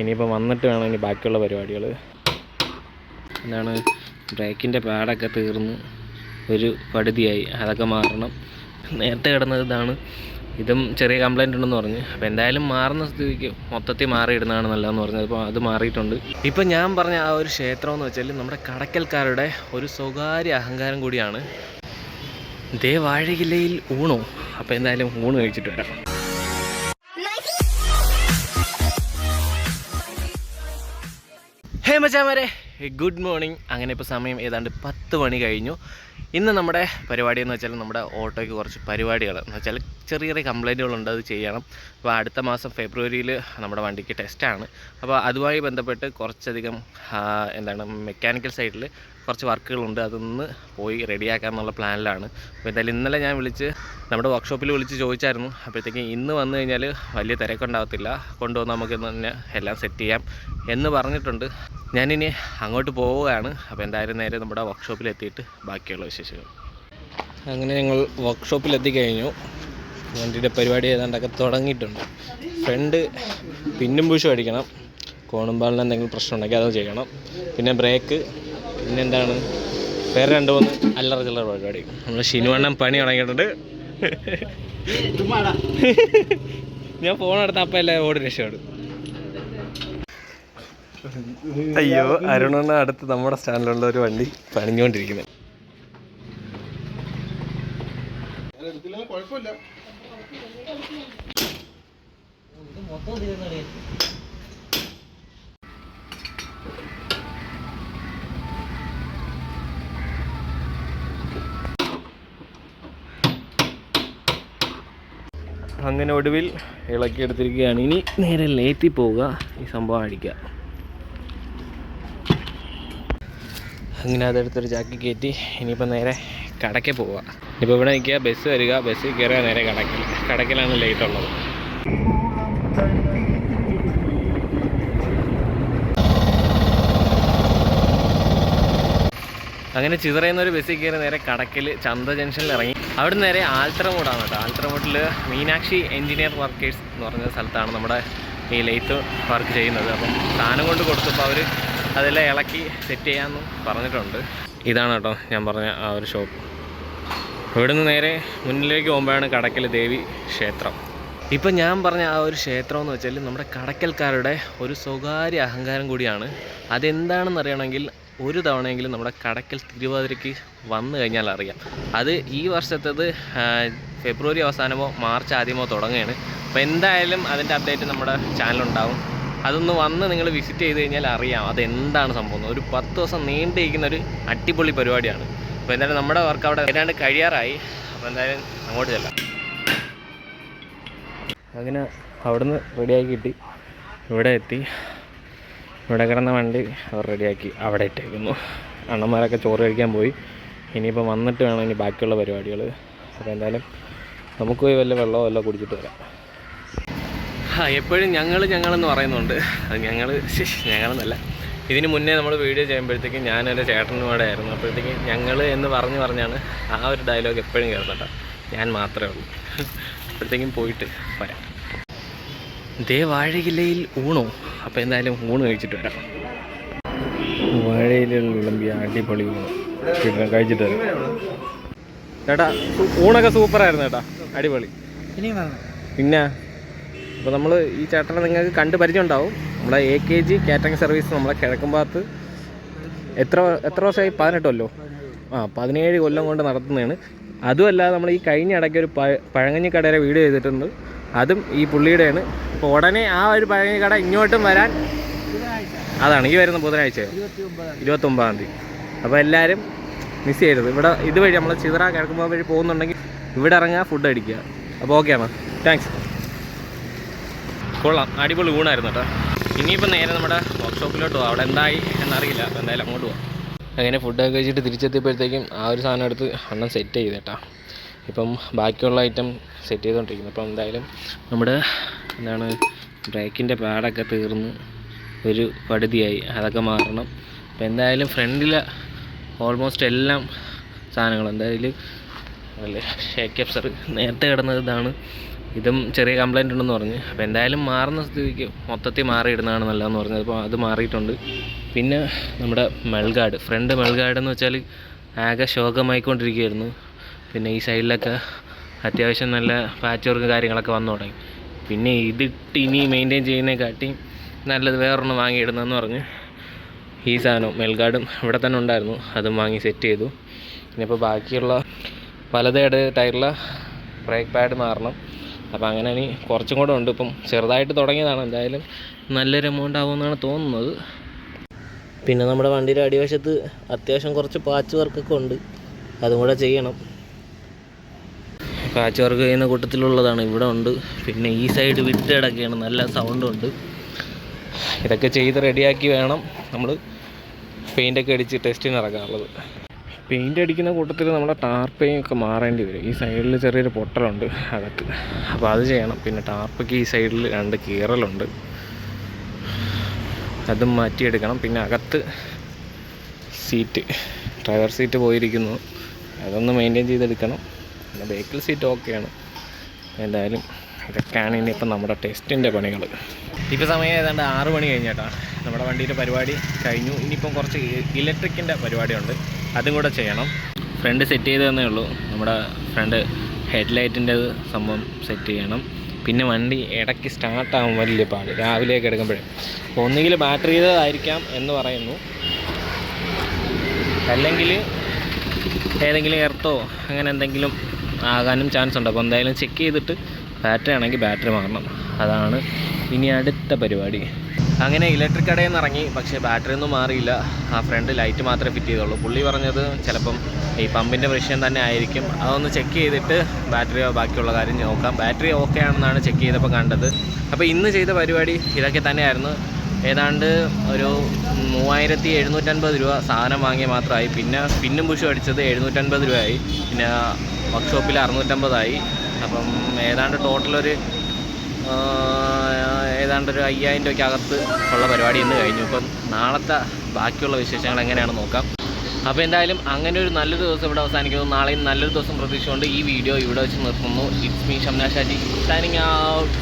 ഇനിയിപ്പോൾ വന്നിട്ട് വേണം ഇനി ബാക്കിയുള്ള പരിപാടികൾ. എന്താണ് ബ്രേക്കിന്റെ പാടൊക്കെ തീർന്ന് ഒരു പടുതിയായി. അതൊക്കെ മാറണം. നേരത്തെ കിടന്നത് ഇതാണ്. ഇതും ചെറിയ കംപ്ലൈന്റ് ഉണ്ടെന്ന് പറഞ്ഞു. അപ്പോൾ എന്തായാലും മാറുന്ന സ്ഥിതിക്ക് മൊത്തത്തിൽ മാറിയിടുന്നതാണ് നല്ലതെന്ന് പറഞ്ഞത് അപ്പോൾ അത് മാറിയിട്ടുണ്ട്. ഇപ്പോൾ ഞാൻ പറഞ്ഞ ആ ഒരു ക്ഷേത്രം എന്ന് വെച്ചാൽ നമ്മുടെ കടക്കൽക്കാരുടെ ഒരു സ്വകാര്യ അഹങ്കാരം കൂടിയാണ്. ദേ വാഴകില്ലയിൽ ഊണോ? അപ്പോൾ എന്തായാലും ഊണ് കഴിച്ചിട്ട് വരാം. ഹേ മച്ചാമാരെ. ഗുഡ് മോർണിംഗ് അങ്ങനെ ഇപ്പോൾ സമയം ഏതാണ്ട് പത്ത് മണി കഴിഞ്ഞു. ഇന്ന് നമ്മുടെ പരിപാടി എന്ന് വെച്ചാൽ നമ്മുടെ ഓട്ടോയ്ക്ക് കുറച്ച് പരിപാടികൾ എന്ന് വെച്ചാൽ ചെറിയ ചെറിയ കംപ്ലൈന്റുകളുണ്ട് അത് ചെയ്യണം. അപ്പോൾ അടുത്ത മാസം ഫെബ്രുവരിയിൽ നമ്മുടെ വണ്ടിക്ക് ടെസ്റ്റാണ് അപ്പോൾ അതുമായി ബന്ധപ്പെട്ട് കുറച്ചധികം എന്താണ് മെക്കാനിക്കൽ സൈഡിൽ കുറച്ച് വർക്കുകളുണ്ട് അതൊന്ന് പോയി റെഡിയാക്കാമെന്നുള്ള പ്ലാനിലാണ്. അപ്പോൾ എന്തായാലും ഇന്നലെ ഞാൻ വിളിച്ച് നമ്മുടെ വർക്ക്ഷോപ്പിൽ വിളിച്ച് ചോദിച്ചായിരുന്നു. അപ്പോഴത്തേക്കും ഇന്ന് വന്നു കഴിഞ്ഞാൽ വലിയ തിരക്കുണ്ടാകത്തില്ല കൊണ്ടുവന്ന് നമുക്ക് തന്നെ എല്ലാം സെറ്റ് ചെയ്യാം എന്ന് പറഞ്ഞിട്ടുണ്ട്. ഞാനിനി അങ്ങോട്ട് പോവുകയാണ്. അപ്പോൾ എന്തായാലും നേരെ നമ്മുടെ വർക്ക്ഷോപ്പിൽ എത്തിയിട്ട് ബാക്കിയുള്ള വിശേഷങ്ങൾ. അങ്ങനെ ഞങ്ങൾ വർക്ക്ഷോപ്പിൽ എത്തിക്കഴിഞ്ഞു. വണ്ടിയുടെ പരിപാടി ഏതാണ്ടൊക്കെ തുടങ്ങിയിട്ടുണ്ട്. ഫ്രണ്ട് പിന്നും പൂശും അടിക്കണം. കോണുമ്പാലിന് എന്തെങ്കിലും പ്രശ്നം ഉണ്ടെങ്കിൽ അത് ചെയ്യണം. പിന്നെ ബ്രേക്ക് പിന്നെ എന്താണ് വേറെ രണ്ട് മൂന്ന് അല്ലറ ചില്ലറ പരിപാടി. നമ്മൾ ശിനുവണ്ണം പണി തുടങ്ങിയിട്ടുണ്ട്. ഞാൻ ഫോൺ എടുത്ത അപ്പം എല്ലാം ഓടി രക്ഷപ്പെടും. അയ്യോ അരുണണ്ണ അടുത്ത് നമ്മുടെ സ്റ്റാൻഡിലുള്ള ഒരു വണ്ടി പണിഞ്ഞുകൊണ്ടിരിക്കുന്നത് അങ്ങനെ ഒടുവിൽ ഇളക്കിയെടുത്തിരിക്കുകയാണ്. ഇനി നേരെ ലേറ്റി പോവുക. ഈ സംഭവം അടിക്കുക. അങ്ങനെ അതെടുത്തൊരു ചാക്കി കയറ്റി ഇനിയിപ്പോൾ നേരെ കടയ്ക്ക് പോവുക. ഇപ്പോൾ ഇവിടെ നിൽക്കുക. ബസ് വരിക. ബസ്സിൽ കയറുക നേരെ കടക്കിൽ കടക്കിലാണ് ലേറ്റ് ഉള്ളത്. അങ്ങനെ ചിതറയുന്ന ഒരു ബസ്സിൽ കയറി നേരെ കടക്കിൽ ചന്ത ജംഗ്ഷനിൽ ഇറങ്ങി. അവിടെ നേരെ ആൽത്തറമൂടാണ് കേട്ടോ. ആൽത്തറമൂട്ടിൽ മീനാക്ഷി എൻജിനീയർ വർക്കേഴ്സ് എന്ന് പറഞ്ഞ സ്ഥലത്താണ് നമ്മുടെ ഈ ലെയ്ത്ത് വർക്ക് ചെയ്യുന്നത്. അപ്പം സാധനം കൊണ്ട് കൊടുത്തപ്പോൾ അവർ അതെല്ലാം ഇളക്കി സെറ്റ് ചെയ്യാമെന്ന് പറഞ്ഞിട്ടുണ്ട്. ഇതാണ് കേട്ടോ ഞാൻ പറഞ്ഞ ആ ഒരു ഷോപ്പ് ഇവിടുന്ന് നേരെ മുന്നിലേക്ക് പോകുമ്പോഴാണ് കടക്കൽ ദേവി ക്ഷേത്രം. ഇപ്പം ഞാൻ പറഞ്ഞ ആ ഒരു ക്ഷേത്രം എന്ന് വെച്ചാൽ നമ്മുടെ കടക്കൽക്കാരുടെ ഒരു സ്വകാര്യ അഹങ്കാരം കൂടിയാണ്. അതെന്താണെന്ന് അറിയണമെങ്കിൽ ഒരു തവണയെങ്കിലും നമ്മുടെ കടക്കൽ തിരുവാതിരയ്ക്ക് വന്നു കഴിഞ്ഞാൽ അറിയാം. അത് ഈ വർഷത്തേത് ഫെബ്രുവരി അവസാനമോ മാർച്ച് ആദ്യമോ തുടങ്ങുകയാണ്. അപ്പോൾ എന്തായാലും അതിന്റെ അപ്ഡേറ്റ് നമ്മുടെ ചാനലുണ്ടാവും അതൊന്ന് വന്ന് നിങ്ങൾ വിസിറ്റ് ചെയ്ത് കഴിഞ്ഞാൽ അറിയാം അതെന്താണ് സംഭവം. ഒരു പത്ത് ദിവസം നീണ്ടിരിക്കുന്ന ഒരു അടിപൊളി പരിപാടിയാണ്. അപ്പോൾ എന്തായാലും നമ്മുടെ വർക്ക് അവിടെ ഏതാണ്ട് കഴിയാറായി. അപ്പോൾ എന്തായാലും അങ്ങോട്ട് ചെല്ലാം. അങ്ങനെ അവിടുന്ന് റെഡിയായി കിട്ടി. ഇവിടെ എത്തി. ഇവിടെ കിടന്ന വണ്ടി അവർ റെഡിയാക്കി അവിടെ ഇട്ടേക്കുന്നു. അണ്ണന്മാരൊക്കെ ചോറ് കഴിക്കാൻ പോയി. ഇനിയിപ്പോൾ വന്നിട്ട് വേണം ഇനി ബാക്കിയുള്ള പരിപാടികൾ അപ്പോൾ എന്തായാലും നമുക്ക് പോയി വല്ല വെള്ളമോ വല്ല കുടിച്ചിട്ട് വരാം. ആ എപ്പോഴും ഞങ്ങൾ ഞങ്ങളെന്ന് പറയുന്നുണ്ട്. അത് ഞങ്ങൾ ഞങ്ങളെന്നല്ല. ഇതിന് മുന്നേ നമ്മൾ വീഡിയോ ചെയ്യുമ്പോഴത്തേക്കും ഞാൻ എന്റെ കൂടെ ആയിരുന്നു. അപ്പോഴത്തേക്കും ഞങ്ങൾ എന്ന് പറഞ്ഞു പറഞ്ഞാണ് ആ ഒരു ഡയലോഗ് എപ്പോഴും കേൾക്കട്ടെ ഞാൻ മാത്രമേ ഉള്ളൂ. അപ്പോഴത്തേക്കും പോയിട്ട് വരാം. ദേ വാഴയിലയിൽ ഊണോ? അപ്പോൾ എന്തായാലും ഊണ് കഴിച്ചിട്ട് വരാം. വാഴയിലുള്ള വിളമ്പിയ അടിപൊളി ഊണ്. കിട്ടണം കഴിച്ചിട്ട് വരാം. ചേട്ടാ ഊണൊക്കെ സൂപ്പറായിരുന്നു ചേട്ടാ അടിപൊളി. പിന്നെ അപ്പോൾ നമ്മൾ ഈ ചേട്ടനെ നിങ്ങൾക്ക് കണ്ട് പരിചയം ഉണ്ടാവും. നമ്മളെ A K G catering service നമ്മളെ കിഴക്കുംഭാഗത്ത് എത്ര എത്ര വർഷമായി? പതിനെട്ടല്ലോ ആ പതിനേഴ് കൊല്ലം കൊണ്ട് നടത്തുന്നതാണ്. അതുമല്ല നമ്മൾ ഈ കഴിഞ്ഞ ഇടയ്ക്ക് ഒരു പഴങ്ങഞ്ഞിക്കടയുടെ പഴങ്ങഞ്ഞി കടയുടെ വീഡിയോ ചെയ്തിട്ടുണ്ട്. അതും ഈ പുള്ളിയുടെയാണ്. അപ്പോൾ ഉടനെ ആ ഒരു പഴയ കട ഇങ്ങോട്ടും വരാൻ അതാണ് ഈ വരുന്ന ബുധനാഴ്ച. ഇരുപത്തൊമ്പതാം തീയതി. അപ്പോൾ എല്ലാവരും മിസ് ചെയ്യരുത്. ഇവിടെ ഇതുവഴി നമ്മൾ ചിതറ കിഴക്കുമ്പോൾ വഴി പോകുന്നുണ്ടെങ്കിൽ ഇവിടെ ഇറങ്ങുക ഫുഡ് അടിക്കുക. അപ്പോൾ ഓക്കെ ആണ്? താങ്ക്സ് കൊള്ളാം. അടിപൊളി ഊണായിരുന്നു കേട്ടോ. ഇനിയിപ്പോൾ നേരെ നമ്മുടെ വർക്ക്ഷോപ്പിലോട്ട് പോകാം അവിടെ എന്തായി എന്നറിയില്ല. എന്തായാലും അങ്ങോട്ട് പോകാം അങ്ങനെ ഫുഡൊക്കെ കഴിച്ചിട്ട് തിരിച്ചെത്തിയപ്പോഴത്തേക്കും ആ ഒരു സാധനം എടുത്ത് അണ്ണം സെറ്റ് ചെയ്തേട്ടാ ഇപ്പം ബാക്കിയുള്ള ഐറ്റം സെറ്റ് ചെയ്തുകൊണ്ടിരിക്കുന്നു അപ്പം എന്തായാലും നമ്മുടെ എന്താണ് ബ്രേക്കിന്റെ പാഡൊക്കെ തീർന്ന് ഒരു പടുതിയായി. അതൊക്കെ മാറണം. അപ്പം എന്തായാലും ഫ്രണ്ടിൽ ഓൾമോസ്റ്റ് എല്ലാം സാധനങ്ങളും എന്തായാലും അല്ലേ ഷേക്ക് അപ്സർ നേരത്തെ കിടന്നത് ഇതാണ്. ഇതും ചെറിയ കംപ്ലൈന്റ് ഉണ്ടെന്ന് പറഞ്ഞ്. അപ്പോൾ എന്തായാലും മാറുന്ന സ്ഥിതിക്ക് മൊത്തത്തിൽ മാറിയിടുന്നതാണ് നല്ലതെന്ന് പറഞ്ഞത്. അപ്പോൾ അത് മാറിയിട്ടുണ്ട്. പിന്നെ നമ്മുടെ മെൽഗാർഡ് ഫ്രണ്ട് മെൽഗാർഡ് എന്ന് വെച്ചാൽ ആകെ ശോകമായിക്കൊണ്ടിരിക്കുകയായിരുന്നു. പിന്നെ ഈ സൈഡിലൊക്കെ അത്യാവശ്യം നല്ല പാച്ച് വർക്ക് കാര്യങ്ങളൊക്കെ വന്നു തുടങ്ങി. പിന്നെ ഇതിട്ട് ഇനി മെയിന്റെയിൻ ചെയ്യുന്നതിനെക്കാട്ടി നല്ലത് വേറൊരെണ്ണം വാങ്ങിയിടുന്നതെന്ന് പറഞ്ഞ് ഈ സാധനം മെൽഗാർഡും ഇവിടെ തന്നെ ഉണ്ടായിരുന്നു. അതും വാങ്ങി സെറ്റ് ചെയ്തു. ഇനിയിപ്പോൾ ബാക്കിയുള്ള വലതേട് ടയറിലെ ബ്രേക്ക് പാഡ് മാറണം. അപ്പോൾ അങ്ങനെ ഇനി കുറച്ചും കൂടെ ഉണ്ട്. ഇപ്പം ചെറുതായിട്ട് തുടങ്ങിയതാണ്. എന്തായാലും നല്ലൊരു എമൗണ്ട് ആവുമെന്നാണ് തോന്നുന്നത്. പിന്നെ നമ്മുടെ വണ്ടിയുടെ അടിവശത്ത് അത്യാവശ്യം കുറച്ച് പാച്ച് വർക്കൊക്കെ ഉണ്ട്. അതും കൂടെ ചെയ്യണം. പാച്ച് വർക്ക് ചെയ്യുന്ന കൂട്ടത്തിലുള്ളതാണ്. ഇവിടെ ഉണ്ട്. പിന്നെ ഈ സൈഡ് വിട്ട് കിടക്കുകയാണ് നല്ല സൗണ്ടും ഉണ്ട്. ഇതൊക്കെ ചെയ്ത് റെഡിയാക്കി വേണം നമ്മൾ പെയിന്റൊക്കെ അടിച്ച് ടെസ്റ്റിന് ഇറക്കാനുള്ളത് പെയിന്റ് അടിക്കുന്ന കൂട്ടത്തിൽ നമ്മുടെ ടാർപ്പയും ഒക്കെ മാറേണ്ടി വരും. ഈ സൈഡിൽ ചെറിയൊരു പൊട്ടലുണ്ട് അകത്ത്. അപ്പോൾ അത് ചെയ്യണം. പിന്നെ ടാർപ്പയ്ക്ക് ഈ സൈഡിൽ രണ്ട് കീറലുണ്ട്. അതും മാറ്റിയെടുക്കണം. പിന്നെ അകത്ത് സീറ്റ് ഡ്രൈവർ സീറ്റ് പോയിരിക്കുന്നു. അതൊന്ന് മെയിന്റെയിൻ ചെയ്തെടുക്കണം. പിന്നെ ബേക്കിൽ സീറ്റ് ഓക്കെയാണ് എന്തായാലും ഇതൊക്കെയാണ് ഇനിയിപ്പോൾ നമ്മുടെ ടെസ്റ്റിന്റെ പണികൾ. ഇപ്പോൾ സമയം ഏതാണ്ട് ആറ് മണി കഴിഞ്ഞേട്ടാ. നമ്മുടെ വണ്ടിയുടെ പരിപാടി കഴിഞ്ഞു. ഇനിയിപ്പം കുറച്ച് ഇലക്ട്രിക്കിന്റെ പരിപാടിയുണ്ട്. അതും കൂടെ ചെയ്യണം. ഫ്രണ്ട് സെറ്റ് ചെയ്ത് തന്നേ ഉള്ളൂ. നമ്മുടെ ഫ്രണ്ട് ഹെഡ്ലൈറ്റിന്റെ സംഭവം സെറ്റ് ചെയ്യണം. പിന്നെ വണ്ടി ഇടയ്ക്ക് സ്റ്റാർട്ടാകും വലിയ പാട്. രാവിലെയൊക്കെ എടുക്കുമ്പോഴേ. ഒന്നുകിൽ ബാറ്ററി ചെയ്തതായിരിക്കാം എന്ന് പറയുന്നു. അല്ലെങ്കിൽ ഏതെങ്കിലും എർത്തോ അങ്ങനെ എന്തെങ്കിലും ആകാനും ചാൻസ് ഉണ്ട്. അപ്പോൾ എന്തായാലും ചെക്ക് ചെയ്തിട്ട് ബാറ്ററി ആണെങ്കിൽ ബാറ്ററി മാറണം. അതാണ് ഇനി അടുത്ത പരിപാടി. അങ്ങനെ ഇലക്ട്രിക് കടയിൽ നിന്ന് ഇറങ്ങി. പക്ഷേ ബാറ്ററി ഒന്നും മാറിയില്ല. ആ ഫ്രണ്ട് ലൈറ്റ് മാത്രമേ ഫിറ്റ് ചെയ്തുള്ളൂ. പുള്ളി പറഞ്ഞത് ചിലപ്പം ഈ പമ്പിന്റെ പ്രശ്നം തന്നെ ആയിരിക്കും. അതൊന്ന് ചെക്ക് ചെയ്തിട്ട് ബാറ്ററിയോ ബാക്കിയുള്ള കാര്യം നോക്കാം. ബാറ്ററി ഓക്കെ ആണെന്നാണ് ചെക്ക് ചെയ്തപ്പോൾ കണ്ടത്. അപ്പോൾ ഇന്ന് ചെയ്ത പരിപാടി ഇതൊക്കെ തന്നെയായിരുന്നു. ഏതാണ്ട് ഒരു മൂവായിരത്തി എഴുന്നൂറ്റൻപത് രൂപ സാധനം വാങ്ങിയ മാത്രമായി. പിന്നെ പിന്നും പുഷും അടിച്ചത് എഴുന്നൂറ്റൻപത് രൂപയായി. പിന്നെ വർക്ക്ഷോപ്പിൽ അറുന്നൂറ്റമ്പതായി. അപ്പം ഏതാണ്ട് ടോട്ടലൊരു ഏതാണ്ട് ഒരു അയ്യായിരം രൂപയ്ക്ക് അകത്ത് ഉള്ള പരിപാടി ഇന്ന് കഴിഞ്ഞു. ഇപ്പം നാളത്തെ ബാക്കിയുള്ള വിശേഷങ്ങൾ എങ്ങനെയാണെന്ന് നോക്കാം. അപ്പോൾ എന്തായാലും അങ്ങനെ ഒരു നല്ലൊരു ദിവസം ഇവിടെ അവസാനിക്കുന്നു. നാളെയും നല്ലൊരു ദിവസം പ്രതീക്ഷിച്ചുകൊണ്ട് ഈ വീഡിയോ ഇവിടെ വെച്ച് നിർത്തുന്നു. It's me Shamna Shaji. Signing out